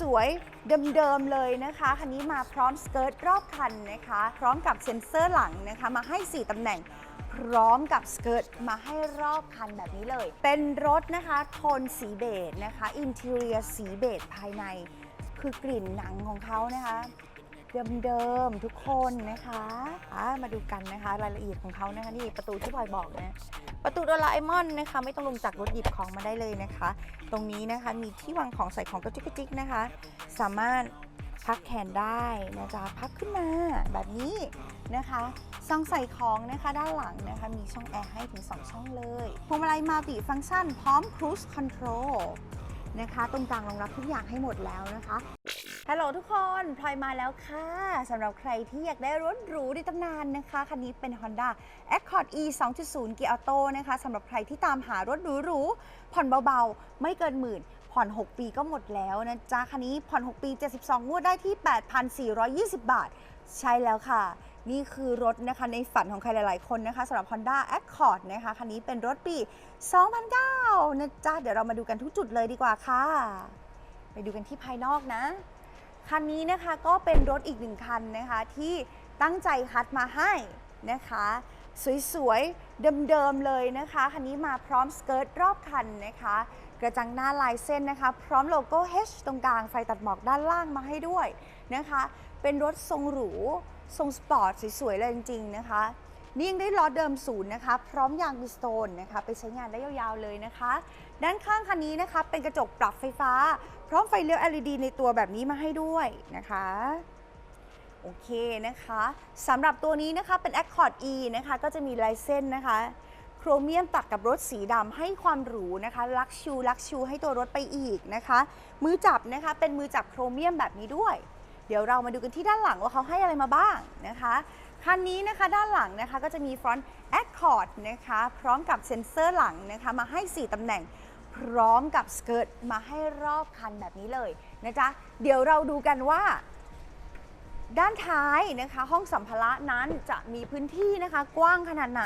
สวยๆ เดิมๆ เลยนะคะ คันนี้มาพร้อมสเกิร์ตรอบคันนะคะ พร้อมกับเซ็นเซอร์หลังนะคะ มาให้ 4 ตำแหน่ง พร้อมกับสเกิร์ตมาให้รอบคันแบบนี้เลย เป็นรถนะคะโทนสีเบจนะคะ อินเทอรียสีเบจภายใน คือกลิ่นหนังของเขานะคะ เดิมๆทุกคนนะคะะมาดูกันนะคะรายละเอียดของเขานะคะนี่ประตูที่พลอยบอกนะประตูโดราเอมอนนะคะ ไม่ต้องลงจากรถหยิบของมาได้เลยนะคะ ตรงนี้นะคะมีที่วางของใส่ของกระจุกกระจิกนะคะ สามารถพักแขนได้นะจ๊ะพักขึ้นมาแบบนี้นะคะช่องใส่ของนะคะด้านหลังนะคะ มีช่องแอร์ให้ถึง 2 ช่องเลยพวงมาลัยมัลติฟังก์ชันพร้อม Cruise Control นะคะ ตรงกลางรองรับทุกอย่างให้หมดแล้วนะคะ ฮัลโหลทุกคนพลอยมาแล้วค่ะสำหรับใครที่อยากได้รถหรูในตำนานนะคะ คันนี้เป็น Honda Accord E 2.0 Gear Auto นะคะสำหรับใครที่ตามหารถหรูๆผ่อนเบาๆ ไม่เกินหมื่นผ่อน 6 ปีก็หมดแล้วนะจ๊ะ คันนี้ผ่อน 6 ปี 72 งวดได้ที่ 8,420 บาท ใช่แล้วค่ะ นี่คือรถนะคะในฝันของใครหลาย ๆ คนนะคะสำหรับ Honda Accord นะคะ คันนี้เป็นรถปี 2009 นะจ๊ะ เดี๋ยวเรามาดูกันทุกจุดเลยดีกว่าค่ะ ไปดูกันที่ภายนอกนะ คันนี้นะคะก็เป็นรถอีกหนึ่งคันนะคะที่ตั้งใจคัดมาให้นะคะ สวยๆ เดิมๆเลยนะคะ คันนี้มาพร้อมสเกิร์ตรอบคันนะคะ กระจังหน้าลายเส้นนะคะ พร้อมโลโก้ H ตรงกลางไฟตัดหมอกด้านล่างมาให้ด้วยนะคะ เป็นรถทรงหรู ทรงสปอร์ตสวยๆเลยจริงๆนะคะ นี่ยังได้ล้อเดิมศูนย์นะคะ พร้อมยางบิสโตนนะคะ ไปใช้งานได้ยาวๆเลยนะคะ ด้านข้างคันนี้นะคะ เป็นกระจกปรับไฟฟ้า พร้อมไฟเลี้ยว LED ในตัวแบบนี้มาให้ด้วยนะคะโอเคนะคะสำหรับตัวนี้นะคะเป็น Accord E นะคะก็จะมีลายเส้นนะคะ โครเมียมตัดกับรถสีดำให้ความหรูนะคะลักชูลักชูให้ตัวรถไปอีกนะคะ มือจับนะคะเป็นมือจับโครเมียมแบบนี้ด้วย เดี๋ยวเรามาดูกันที่ด้านหลังว่าเขาให้อะไรมาบ้างนะคะ คันนี้นะคะด้านหลังนะคะก็จะมี Front Accord นะคะพร้อมกับเซ็นเซอร์หลังนะคะมาให้ 4 ตำแหน่ง พร้อมกับสเกิร์ตมาให้รอบคันแบบนี้เลยนะจ๊ะเดี๋ยวเราดูกันว่า ด้านท้ายนะคะห้องสัมภาระนั้นจะมีพื้นที่นะคะกว้างขนาดไหน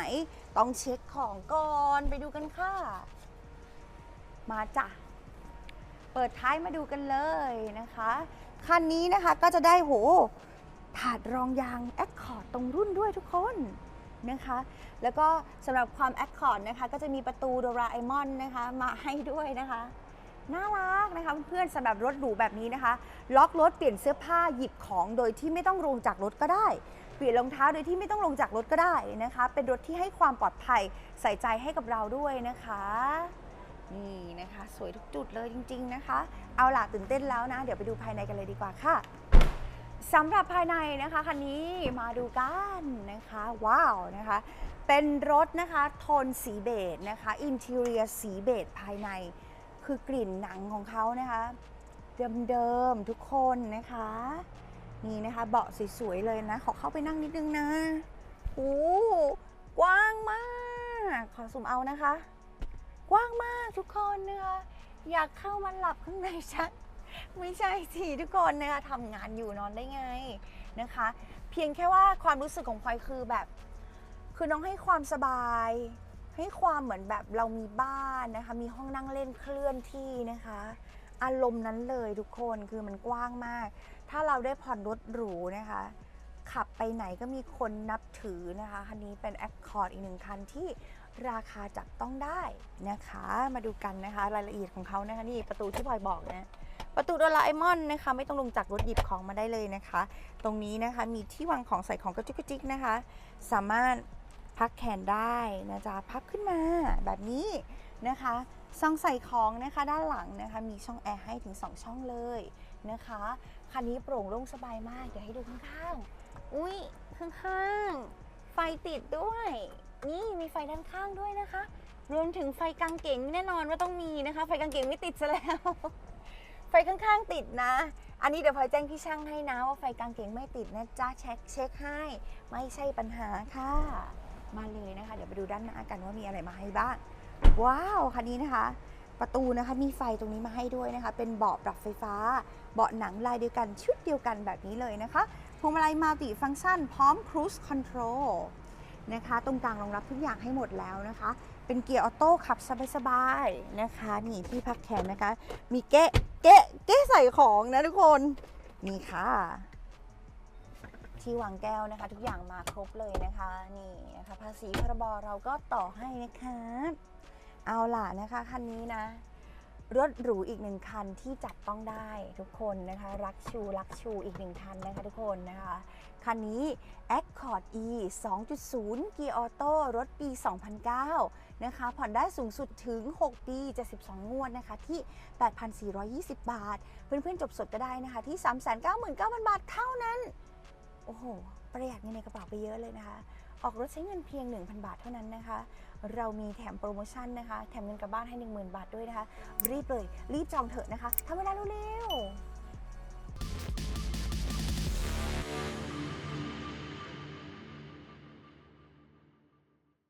ต้องเช็คของก่อนไปดูกันค่ะ มาจ้ะเปิดท้ายมาดูกันเลยนะคะ คันนี้นะคะก็จะได้โห ถาดรองยางแอคคอร์ดตรงรุ่นด้วยทุกคนนะคะ แล้วก็สำหรับความแอคคอร์ดนะคะ ก็จะมีประตูโดราเอมอนนะคะ มาให้ด้วยนะคะ น่ารักนะคะเพื่อนๆสำหรับรถหรูแบบนี้นะคะ ล็อกรถเปลี่ยนเสื้อผ้าหยิบของโดยที่ไม่ต้องลงจากรถก็ได้ เปลี่ยนรองเท้าโดยที่ไม่ต้องลงจากรถก็ได้นะคะ เป็นรถที่ให้ความปลอดภัยใส่ใจให้กับเราด้วยนะคะนี่นะคะ สวยทุกจุดเลยจริง ๆ นะคะ เอาล่ะตื่นเต้นแล้วนะ เดี๋ยวไปดูภายในกันเลยดีกว่าค่ะ สำหรับภายในนะคะคันนี้มาดูกันนะคะ ว้าวนะคะ เป็นรถนะคะโทนสีเบจนะคะอินเท i รียสีเบจภายใน คือกลิ่นหนังของเขานะคะเดิมๆทุกคนนะคะนี่นะคะเบาะสวยๆเลยนะ ขอเข้าไปนั่งนิดนึงนะโอ้กว้างมาก ขอซูมเอานะคะ กว้างมากทุกคนนะคะอยากเข้ามาหลับข้างในชัก ไม่ใช่สิทุกคนนะคะทำงานอยู่นอนได้ไงนะคะ เพียงแค่ว่าความรู้สึกของพลอยคือแบบ คือน้องให้ความสบาย ให้ความเหมือนแบบเรามีบ้านนะคะ มีห้องนั่งเล่นเคลื่อนที่นะคะ อารมณ์นั้นเลยทุกคนคือมันกว้างมาก ถ้าเราได้ผ่อนรถหรูนะคะ ขับไปไหนก็มีคนนับถือนะคะคันนี้เป็น Accord อีกหนึ่งคันที่ราคาจับต้องได้นะคะ มาดูกันนะคะ รายละเอียดของเขานะคะนี่ประตูที่พลอยบอกนะ ประตูโดราเอมอนนะคะ ไม่ต้องลงจากรถหยิบของมาได้เลยนะคะ ตรงนี้นะคะมีที่วางของใส่ของกระจุกกระจิกนะคะ สามารถพักแขนได้นะจ๊ะพับขึ้นมาแบบนี้นะคะช่องใส่ของนะคะด้านหลังนะคะ มีช่องแอร์ให้ถึง 2 ช่องเลยนะคะคันนี้โปร่งโล่งสบายมากเดี๋ยวให้ดูข้างๆอุ้ยข้างๆไฟติดด้วย นี่มีไฟด้านข้างด้วยนะคะ รวมถึงไฟกางเก๋งแน่นอนว่าต้องมีนะคะ ไฟกางเก๋งไม่ติดซะแล้ว ข้างๆติดนะ อันนี้เดี๋ยวพลอยแจ้งพี่ช่างให้นะว่าไฟกลางเก่งไม่ติดนะจ้าเช็คเช็คให้ไม่ใช่ปัญหาค่ะ มาเลยนะคะ เดี๋ยวไปดูด้านหน้ากันว่ามีอะไรมาให้บ้าง ว้าวคันนี้นะคะ ประตูนะคะมีไฟตรงนี้มาให้ด้วยนะคะ เป็นเบาะปรับไฟฟ้า เบาะหนังลายเดียวกันชุดเดียวกันแบบนี้เลยนะคะพวงมาลัยมัลติฟังก์ชันพร้อม Cruise Control นะคะ ตรงกลางรองรับทุกอย่างให้หมดแล้วนะคะ เป็นเกียร์ออโต้ขับสบายๆนะคะ นี่ที่พักแขนนะคะ มีเก๊ะเก๊ะเก๊ะใส่ของนะทุกคน นี่ค่ะ ที่วางแก้วนะคะ ทุกอย่างมาครบเลยนะคะ นี่นะคะภาษีพรบเราก็ต่อให้นะคะ เอาล่ะนะคะคันนี้นะรถหรูอีกหนึ่งคันที่จับต้องได้ทุกคนนะคะ รักชูรักชูอีกหนึ่งคันนะคะทุกคนนะคะ คันนี้ Accord E 2.0 เกียร์ออโต้รถปี 2009 นะคะ ผ่อนได้สูงสุดถึง 6 ปี 72 งวดนะคะ ที่ 8,420 บาท เพื่อนๆ จบสดก็ได้นะคะ ที่ 399,000 บาทเท่านั้น โอ้โห ประหยัดเงินในกระเป๋าไปเยอะเลยนะคะ ออกรถใช้เงินเพียง 1,000 บาทเท่านั้นนะคะ เรามีแถมโปรโมชั่นนะคะ แถมเงินกลับบ้านให้ 10,000 บาทด้วยนะคะ รีบเลย รีบจองเถอะนะคะทำเวลาเร็วๆ